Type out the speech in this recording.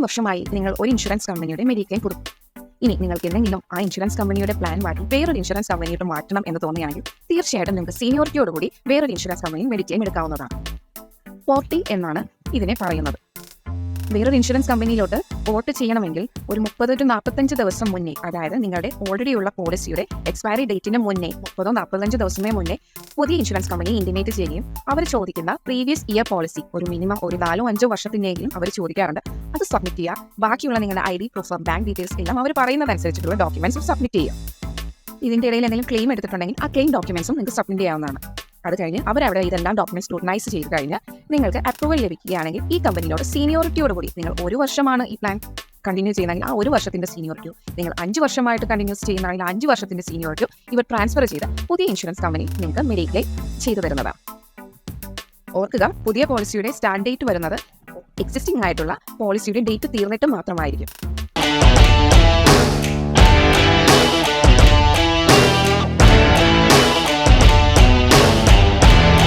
വർഷമായി നിങ്ങൾ ഒരു ഇൻഷുറൻസ് കമ്പനിയുടെ മെഡിക്ലെയിം കൊടുക്കും ഇനി നിങ്ങൾക്ക് എന്തെങ്കിലും ആ ഇൻഷുറൻസ് കമ്പനിയുടെ പ്ലാൻ മാറ്റി വേറൊരു ഇൻഷുറൻസ് കമ്പനിയോട് മാറ്റണം എന്ന് തോന്നുകയാണെങ്കിൽ തീർച്ചയായിട്ടും നിങ്ങൾക്ക് സീനിയോറിറ്റിയോടുകൂടി വേറൊരു ഇൻഷുറൻസ് കമ്പനി മെഡിക്ലെയിം എടുക്കാവുന്നതാണ്. പോർട്ടി എന്നാണ് ഇതിനെ പറയുന്നത്. വേറൊരു ഇൻഷുറൻസ് കമ്പനിയിലോട്ട് പോർട്ട് ചെയ്യണമെങ്കിൽ ഒരു മുപ്പത് ടു നാൽപ്പത്തഞ്ച് ദിവസം മുന്നേ അതായത് നിങ്ങളുടെ ഓൾറെഡി ഉള്ള പോളിസിയുടെ എക്സ്പയറി ഡേറ്റിന് മുന്നേ മുപ്പതോ നാൽപ്പത്തഞ്ച് ദിവസമേ മുന്നേ പുതിയ ഇൻഷുറൻസ് കമ്പനി ഇന്റിമേറ്റ് ചെയ്യുകയും അവർ ചോദിക്കുന്ന പ്രീവിയസ് ഇയർ പോളിസി ഒരു മിനിമം ഒരു നാലോ അഞ്ചോ വർഷത്തിനെങ്കിലും അവർ ചോദിക്കാറുണ്ട്. അത് സബ്മിറ്റ് ചെയ്യുക ബാക്കിയുള്ള നിങ്ങളുടെ I D proof bank details എല്ലാം അവർ പറയുന്നതനുസരിച്ചിട്ടുള്ള ഡോക്യുമെന്റ്സ് സബ്മിറ്റ് ചെയ്യുക ഇതിന്റെ ഇടയിൽ എന്തെങ്കിലും ക്ലെയിം എടുത്തിട്ടുണ്ടെങ്കിൽ ആ ക്ലെയിം ഡോക്യുമെന്റ്സും നിങ്ങൾക്ക് സബ്മിറ്റ് ചെയ്യാവുന്നതാണ്. അത് കഴിഞ്ഞ് അവരവിടെ ഇതെല്ലാം ഡോക്യുമെന്റ് സ്ക്രൂട്ടനൈസ് ചെയ്ത് കഴിഞ്ഞ് നിങ്ങൾക്ക് അപ്രൂവൽ ലഭിക്കുകയാണെങ്കിൽ ഈ കമ്പനിയോട് സീനിയോറിറ്റിയോട് കൂടി നിങ്ങൾ ഒരു വർഷമാണ് ഈ പ്ലാൻ കണ്ടിന്യൂ ചെയ്യുന്നെങ്കിൽ ആ ഒരു വർഷത്തിന്റെ സീനിയോറിറ്റിയോ നിങ്ങൾ അഞ്ച് വർഷമായിട്ട് കണ്ടിന്യൂസ് ചെയ്യുന്നതെങ്കിൽ അഞ്ച് വർഷത്തിന്റെ സീനിയോറിറ്റിയോ ഇവർ ട്രാൻസ്ഫർ ചെയ്ത് പുതിയ ഇൻഷുറൻസ് കമ്പനി നിങ്ങൾക്ക് മെഡിക്ലെയിം ചെയ്തു തരുന്നതാണ്. ഓർക്കുക പുതിയ പോളിസിയുടെ സ്റ്റാർട്ട് ഡേറ്റ് വരുന്നത് എക്സിസ്റ്റിംഗ് ആയിട്ടുള്ള പോളിസിയുടെ ഡേറ്റ് തീർന്നിട്ട് മാത്രമായിരിക്കും.